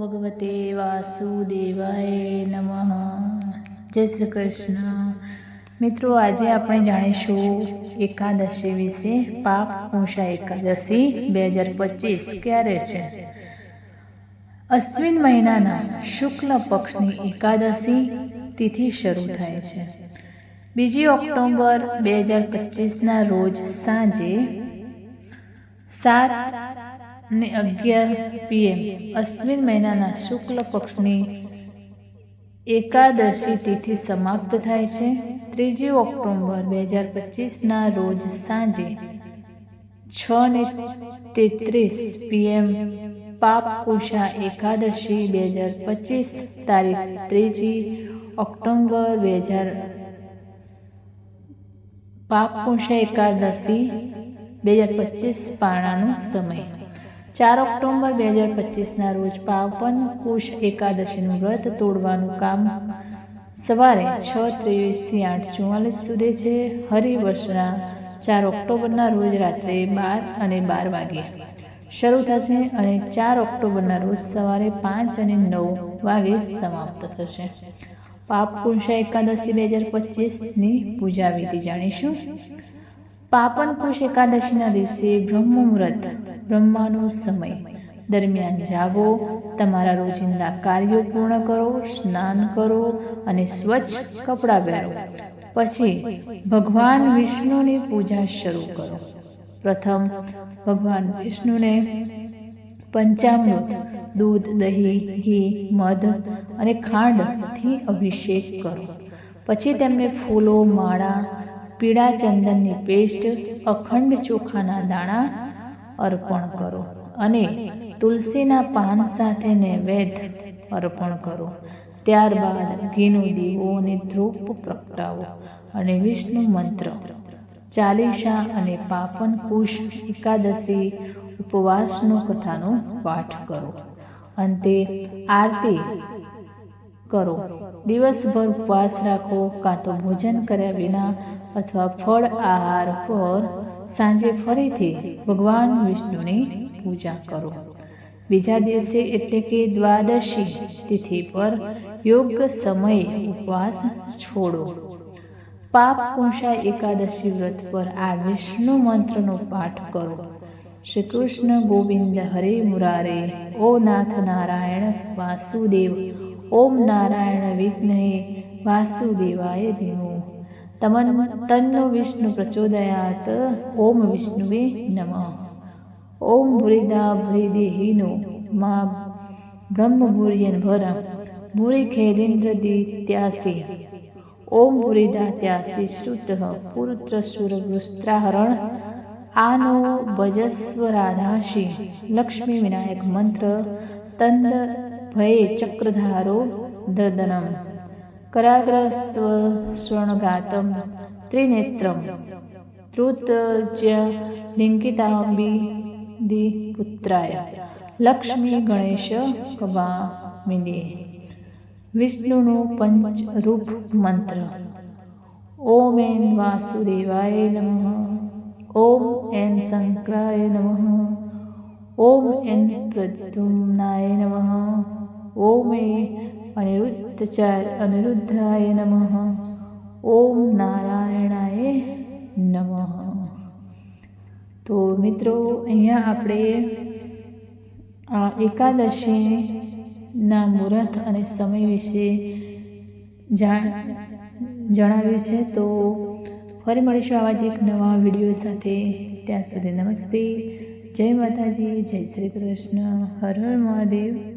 ભગવતે વાસુદેવાય નમઃ જય શ્રી કૃષ્ણ મિત્રો આજે આપણે જાણીશું એકાદશી વિશે, પાપ પૂષા એકાદશી બે હજાર પચીસ ક્યારે છે? અશ્વિન મહિનાના શુક્લ પક્ષની એકાદશી તિથિ શરૂ થાય છે. બીજી ઓક્ટોબર બે હજાર પચીસના રોજ સાંજે સાત ને અગિયાર પીએમ અશ્વિન મહિનાના શુક્લ પક્ષની એકાદશી તિથિ સમાપ્ત થાય છે. ત્રીજી ઓક્ટોબર બે હજાર પચીસના રોજ સાંજે છ ને તેત્રીસ પીએમ પાપ કુશા એકાદશી બે હજાર પચીસ તારીખ ત્રીજી ઓક્ટોબર બે હજાર પાપ કુશા એકાદશી બે હજાર પચીસ પાણાનો સમય. ચાર ઓક્ટોબર બે હજાર પચીસના રોજ પાવન કુશ એકાદશીનું વ્રત તોડવાનું કામ સવારે છ ત્રેવીસથી આઠ ચુમ્માલીસ સુધી છે. હરિવર્ષના ચાર ઓક્ટોબરના રોજ રાત્રે બાર અને બાર વાગે. શરૂ થશે અને ચાર ઓક્ટોબરના રોજ સવારે પાંચ અને નવ વાગે સમાપ્ત થશે. પાપ પુરુષા એકાદશી બે હજાર પચીસની પૂજા વિધિ જાણીશું. પાપન કુશ એકાદશીના દિવસે બ્રહ્મ મુહૂર્ત બ્રહ્માનો સમય. દરમિયાન જાગો, તમારા રોજિંદા કાર્યો પૂર્ણ કરો, સ્નાન કરો અને સ્વચ્છ કપડાં પહેરો. પછી ભગવાન વિષ્ણુની પૂજા શરૂ કરો. પ્રથમ, ભગવાન વિષ્ણુને પંચામૃત, દૂધ, દહીં, ઘી, મધ અને ખાંડથી અભિષેક કરો. પછી તેમને ફૂલો, માળા પીળા ચંદનની પેસ્ટ, અખંડ ચોખાના દાણા અર્પણ કરો અને તુલસીના પાન સાથે નૈવેદ અર્પણ કરો. ત્યારબાદ ઘીનો દીવો અને ધ્રુપ પ્રગટાવો અને વિષ્ણુ મંત્ર, ચાલીસા અને પાપન કુશ એકાદશી ઉપવાસનો કથાનો પાઠ કરો. અંતે આરતી કરો. દિવસભર ઉપવાસ રાખો, કાં તો ભોજન કર્યા વિના અથવા ફળ, આહાર પર સાંજે ફરીથી ભગવાન વિષ્ણુની પૂજા કરો. બીજા દિવસે એટલે કે દ્વાદશી તિથિ પર યોગ્ય સમયે ઉપવાસ છોડો. પાપ કુંશા એકાદશી વ્રત પર આ વિષ્ણુ મંત્રનો પાઠ કરો. શ્રી કૃષ્ણ ગોવિંદ હરે મુરારે, ઓ નાથ નારાયણ વાસુદેવ ઓમ નારાયણ વિઘ્નહે વાસુદેવાય ધીમો. તમન તન્નો વિષ્ણુ પ્રચોદયાત, ઓમ વિષ્ણુવે નમઃ. ઓમ ભૂરિદા ભૂરિદેહિનો મા બ્રહ્મ ભૂર્યન ભર ભૂરી ખેદેન્દ્ર દિત્યાસી ઓમ ભૂરિદા ત્યાસી શ્રુત, પુરુત્ર સુરવૃસ્ત્રાહરણ આનો ભજસ્વ રાધાશી. લક્ષ્મી વિનાયક મંત્ર, તંદ ભયે ચક્રધારો દદનમ. કરાગ્રસ્ત્વ સ્વર્ણગાતમ ત્રિનેત્રમ. ત્રુતજ્ય લિંકિતાંબી દી પુત્રાય લક્ષ્મી ગણેશ કબામિની વિષ્ણુનું પંચ રૂપ મંત્ર. ઓમ એન વાસુદેવાય નમઃ. ઓમ એન શંકરાય નમઃ. ઓમ એન પ્રદ્યુમ્નાય નમઃ. અનિરુદ્ધચાર અનિરુદ્ધાય નમઃ ઓમ નારાયણાય નમઃ તો મિત્રો અહીંયા આપણે આ એકાદશીના મુહૂર્ત અને સમય વિશે જણાવ્યું છે તો ફરી મળીશું આવા જ એક નવા વીડિયો સાથે ત્યાં સુધી નમસ્તે જય માતાજી જય શ્રી કૃષ્ણ હર હર મહાદેવ